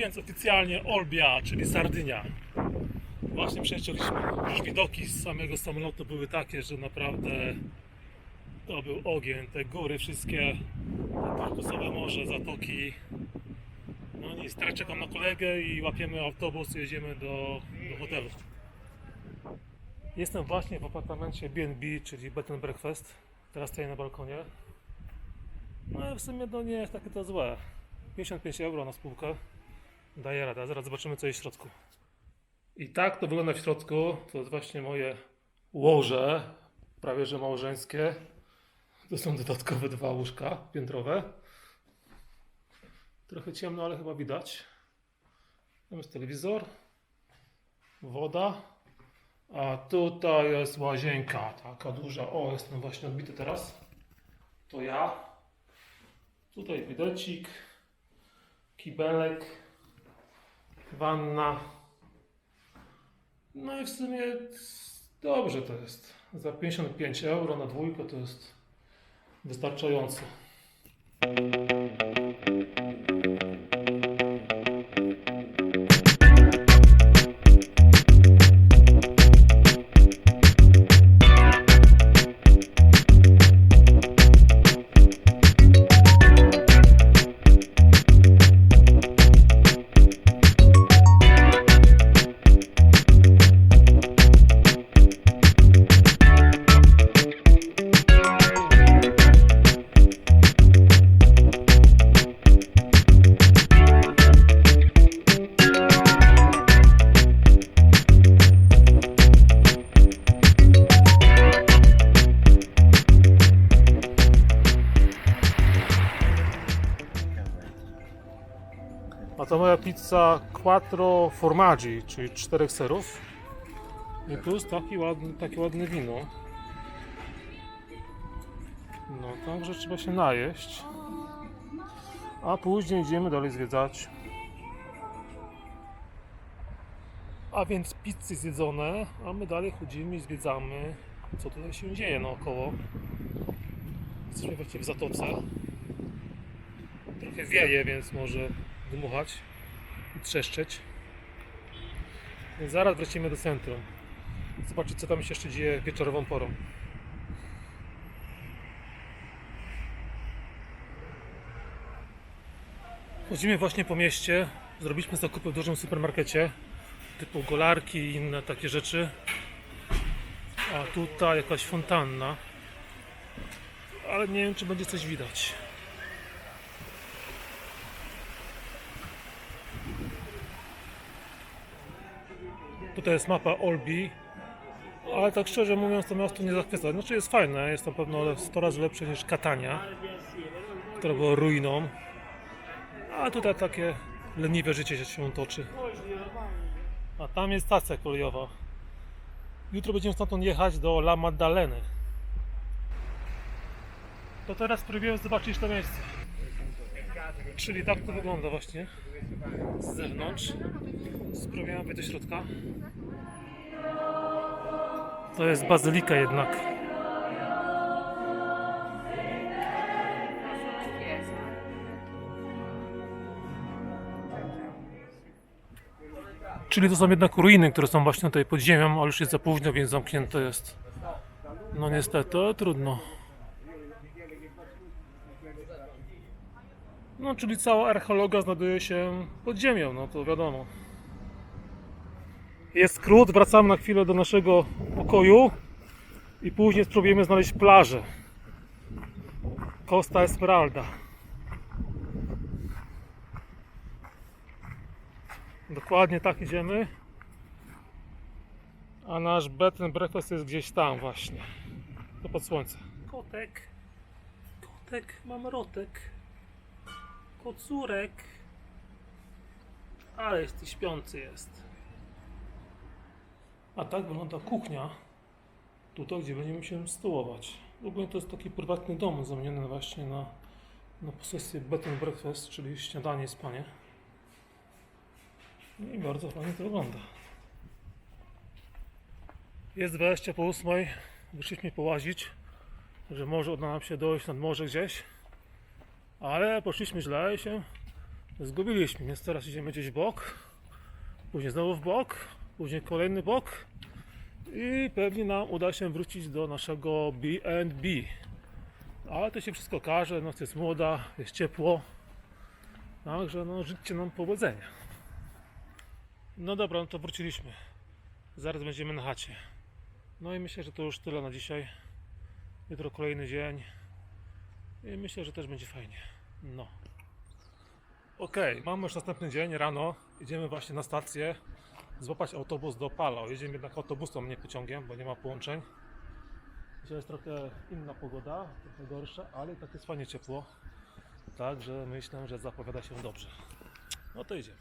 Więc oficjalnie Olbia, czyli Sardynia. Właśnie przejechaliśmy. Już widoki z samego samolotu były takie, że naprawdę to był ogień. Te góry wszystkie, turkusowe morze, zatoki. No nic, teraz czekam na kolegę i łapiemy autobus i jedziemy do, do hotelu. Jestem właśnie w apartamencie B&B, czyli Bed and Breakfast. Teraz stoję na balkonie. No i w sumie to nie jest takie to złe. 55 euro na spółkę. Daje radę. Zaraz zobaczymy co jest w środku. I tak to wygląda w środku. To jest właśnie moje łoże. Prawie że małżeńskie. To są dodatkowe dwa łóżka piętrowe. Trochę ciemno, ale chyba widać. Tam jest telewizor. Woda. A tutaj jest łazienka, taka duża. O, jestem właśnie odbity teraz. To ja. Tutaj widocik, kibelek, wanna. No i w sumie dobrze to jest. Za 55 euro na dwójkę to jest wystarczająco. Quattro formaggi, czyli czterech serów. I plus taki ładny, takie ładne wino. No, także trzeba się najeść. A później idziemy dalej zwiedzać. A więc pizzy zjedzone, a my dalej chodzimy i zwiedzamy, co tutaj się dzieje naokoło. Jesteśmy właściwie w zatoce. Trochę wieje, więc może dmuchać i zaraz wrócimy do centrum. Zobaczyć, co tam się jeszcze dzieje wieczorową porą. Chodzimy właśnie po mieście. Zrobiliśmy zakupy w dużym supermarkecie, typu golarki i inne takie rzeczy. A tutaj jakaś fontanna. Ale nie wiem, czy będzie coś widać. Tutaj jest mapa Olbi, ale tak szczerze mówiąc to miasto nie zachwyca. Znaczy jest fajne, jest na pewno 100 razy lepsze niż Katania, która była ruiną. A tutaj takie leniwe życie się toczy. A tam jest stacja kolejowa. Jutro będziemy stamtąd jechać do La Maddaleny. To teraz spróbujemy zobaczyć to miejsce. Czyli tak to wygląda właśnie z zewnątrz. Spróbujemy wejść do środka. To jest bazylika jednak. Czyli to są jednak ruiny, które są właśnie tutaj pod ziemią, ale już jest za późno, więc zamknięte jest. No niestety, trudno. No, czyli cała archeologia znajduje się pod ziemią, no to wiadomo. Jest skrót, wracamy na chwilę do naszego pokoju i później spróbujemy znaleźć plażę. Costa Esmeralda. Dokładnie tak idziemy. A nasz bed and breakfast jest gdzieś tam właśnie. To pod słońce. Kotek. Kotek, mam rotek. Kocurek. Ale jest śpiący jest. A tak wygląda kuchnia. Tutaj, gdzie będziemy się stołować. Ogólnie to jest taki prywatny dom zamieniony właśnie na, na posesję bed and breakfast, czyli śniadanie i spanie. No I bardzo fajnie to wygląda. Jest 20 po 8. Wyszliśmy połazić, że może uda nam się dojść nad morze gdzieś. Ale poszliśmy źle i się Zgubiliśmy, więc teraz idziemy gdzieś w bok, później znowu w bok, później kolejny bok i pewnie nam uda się wrócić do naszego B&B. Ale to się wszystko okaże, noc jest młoda, jest ciepło, także no życzcie nam powodzenia. No dobra, no to wróciliśmy. Zaraz będziemy na chacie. No i myślę, że to już tyle na dzisiaj. Jutro kolejny dzień. Myślę, że też będzie fajnie. No. Okej, mamy już następny dzień, rano. Idziemy właśnie na stację złapać autobus do Palo. Jedziemy jednak autobusem, nie pociągiem, bo nie ma połączeń. Dzisiaj jest trochę inna pogoda, trochę gorsza, ale tak jest fajnie ciepło. Także myślę, że zapowiada się dobrze. No to idziemy.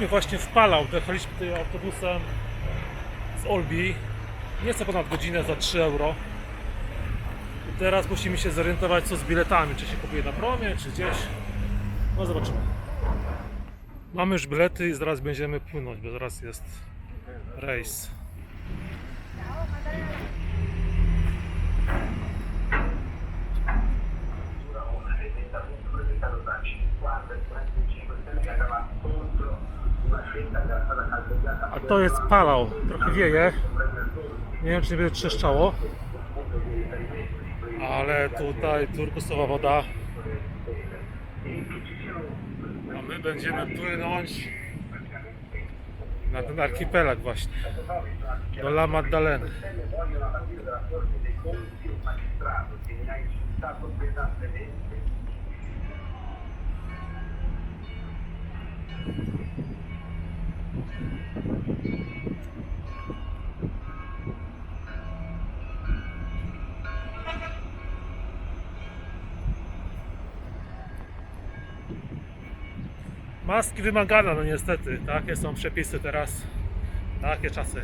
Jesteśmy właśnie w Palau. Dojechaliśmy tutaj autobusem z Olbi. Nieco ponad godzinę za 3 euro. I teraz musimy się zorientować co z biletami. Czy się kupuje na promie, czy gdzieś. No zobaczymy. Mamy już bilety i zaraz będziemy płynąć, bo zaraz jest rejs. A to jest Palau. Trochę wieje. Nie wiem czy nie będzie trzeszczało. Ale tutaj turkusowa woda. A my będziemy płynąć na ten archipelag właśnie. Do La Maddaleny. Maski wymagane, no niestety. Takie są przepisy teraz. Takie czasy.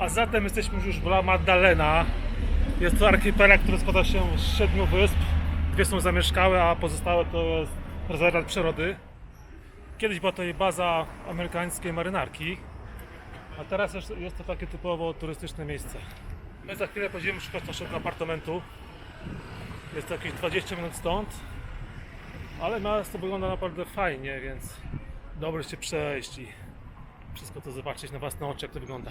A zatem jesteśmy już w La Maddalena. Jest to archipelag, który składa się z siedmiu wysp. Dwie są zamieszkałe, a pozostałe to jest rezerwat przyrody. Kiedyś była to jej baza amerykańskiej marynarki, a teraz jest, to takie typowo turystyczne miejsce. My za chwilę będziemy szukać naszego apartamentu. Jest to jakieś 20 minut stąd, ale miasto wygląda naprawdę fajnie, więc dobrze się przejść i wszystko to zobaczyć na własne oczy, jak to wygląda.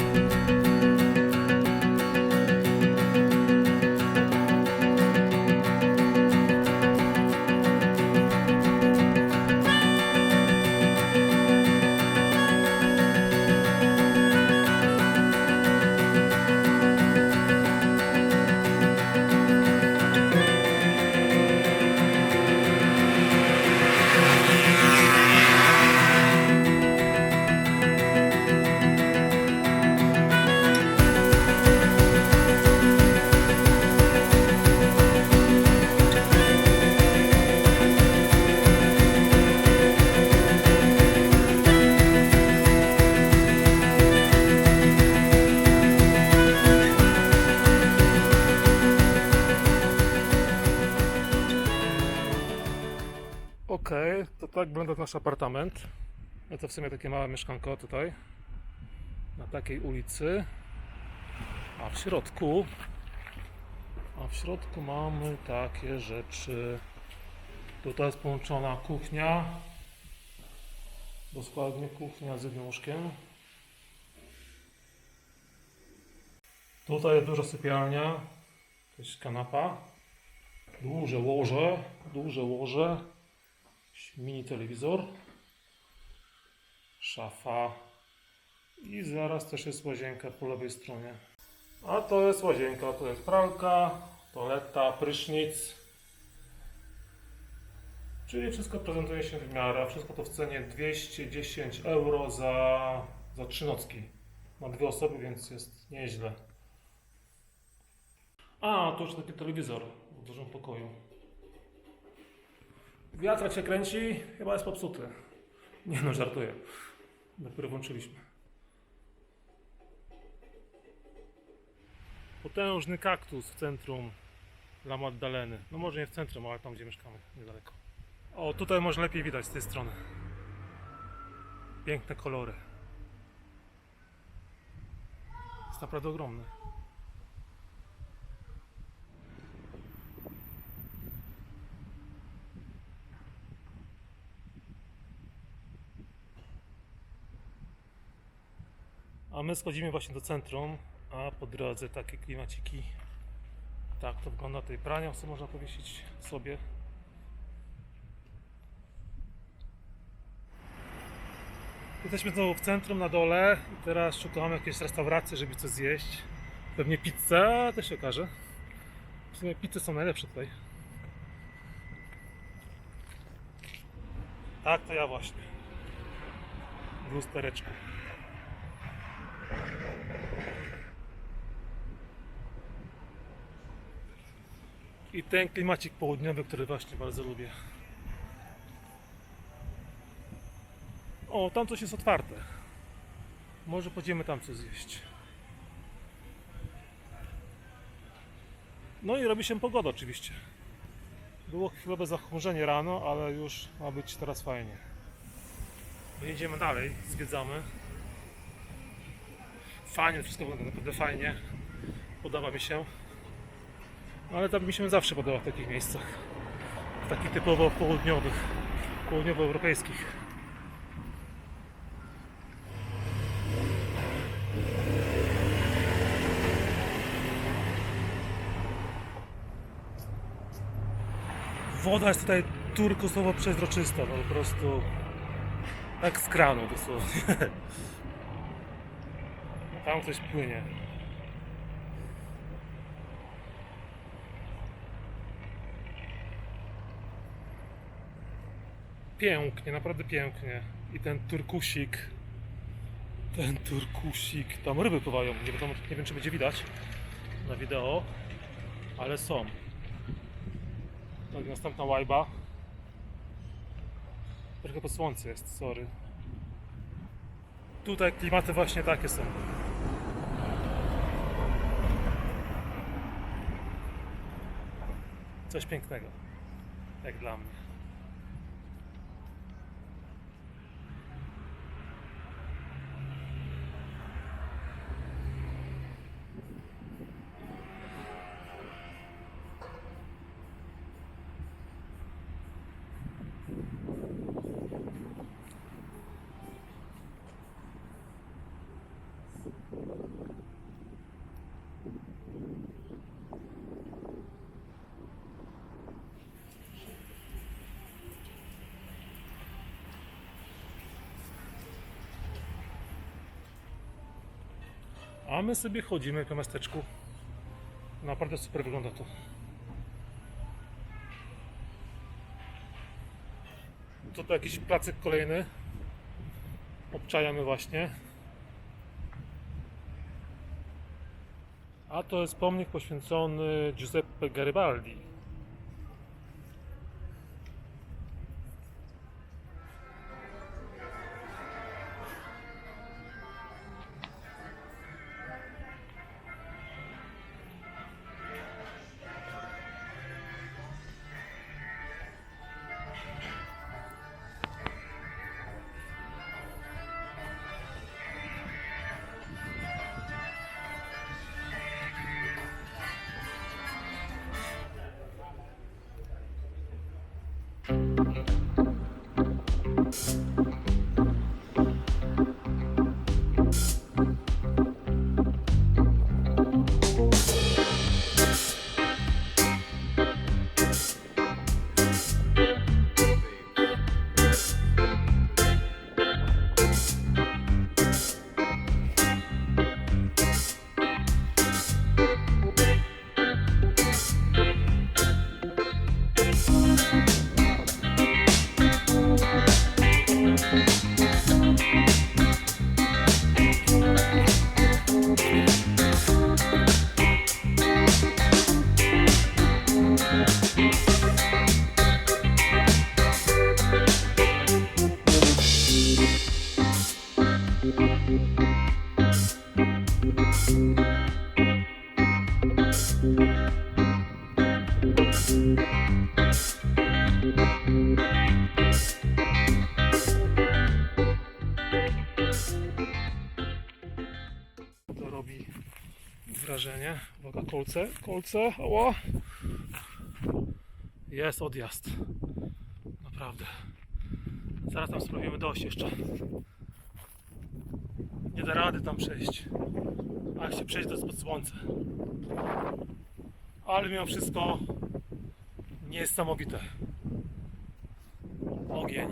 Okej, to tak wygląda nasz apartament. No to w sumie takie małe mieszkanko tutaj. Na takiej ulicy. A w środku. A w środku mamy takie rzeczy. Tutaj jest połączona kuchnia. Dokładnie kuchnia z jednym łóżkiem. Tutaj jest duża sypialnia. To jest kanapa. Duże łoże. Duże łoże. Mini telewizor, szafa i zaraz też jest łazienka po lewej stronie. A to jest łazienka, to jest pralka, toaleta, prysznic. Czyli wszystko prezentuje się w miarę, wszystko to w cenie 210 euro za, za trzy nocki. Na dwie osoby, więc jest nieźle. A, to już taki telewizor w dużym pokoju. Wiatrak się kręci, chyba jest popsuty. Nie no, żartuję. Dopiero włączyliśmy. Potężny kaktus w centrum La Maddaleny. No może nie w centrum, ale tam gdzie mieszkamy, niedaleko. O, tutaj może lepiej widać z tej strony. Piękne kolory. Jest naprawdę ogromny. A my schodzimy właśnie do centrum, a po drodze takie klimaciki. Tak to wygląda tutaj prania, co można powiesić sobie. Jesteśmy znowu w centrum na dole i teraz szukamy jakiejś restauracji, żeby coś zjeść. Pewnie pizzę, a to się okaże. W sumie pizze są najlepsze tutaj. Tak, to ja właśnie. W lustereczku. I ten klimacik południowy, który właśnie bardzo lubię. O, tam coś jest otwarte. Może pójdziemy tam coś zjeść. No i robi się pogoda oczywiście. Było chwilowe zachmurzenie rano, ale już ma być teraz fajnie. Jedziemy dalej, zwiedzamy. Fajnie, wszystko wygląda naprawdę fajnie. Podoba mi się. Ale tam mi się zawsze podoba w takich miejscach. W takich typowo południowych, południowoeuropejskich. Woda jest tutaj turkusowo przezroczysta, no po prostu jak z kranu dosłownie. Tam coś płynie. Pięknie, naprawdę pięknie. I ten turkusik. Ten turkusik. Tam ryby pływają. Nie, wiadomo, nie wiem, czy będzie widać na wideo, ale są. Tak, następna łajba. Trochę po słońcu jest, sorry. Tutaj klimaty właśnie takie są. Coś pięknego. Jak dla mnie. A my sobie chodzimy po miasteczku. Naprawdę super wygląda to. To to jakiś placek kolejny. Obczajamy właśnie. A to jest pomnik poświęcony Giuseppe Garibaldi. Kolce, kolce, ała. Jest odjazd. Naprawdę. Zaraz tam spróbujemy dojść jeszcze. Nie da rady tam przejść. A jak się przejść, to jest pod słońce. Ale mimo wszystko niesamowite. Ogień.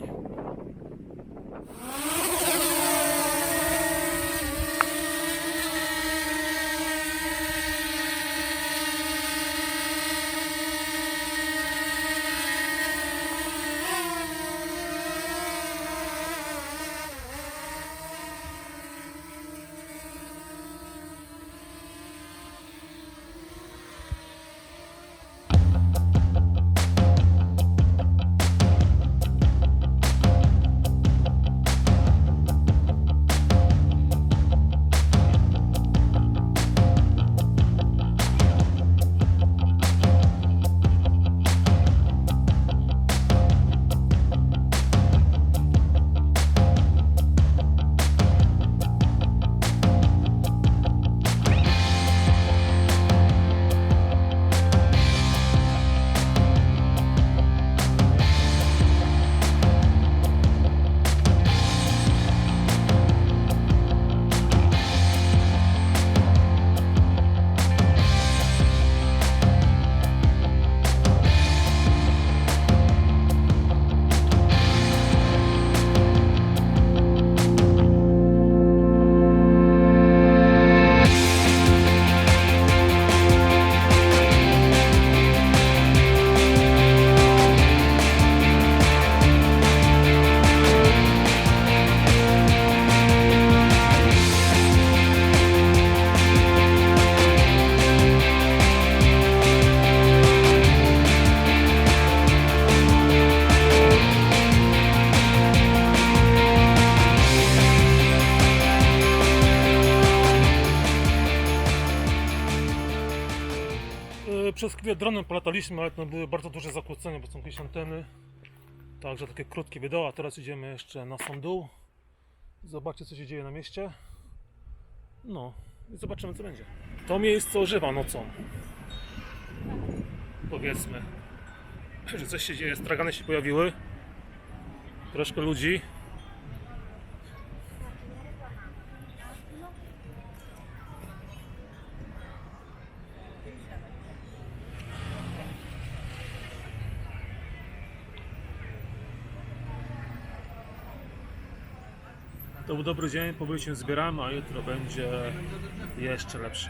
Polataliśmy, ale to były bardzo duże zakłócenia, bo są jakieś anteny. Także takie krótkie wideo, a teraz idziemy jeszcze na sam dół. Zobaczcie co się dzieje na mieście. No i zobaczymy co będzie. To miejsce ożywa nocą. Powiedzmy, że coś się dzieje, stragany się pojawiły. Troszkę ludzi. Dobry dzień, powoli się zbieramy, a jutro będzie jeszcze lepszy.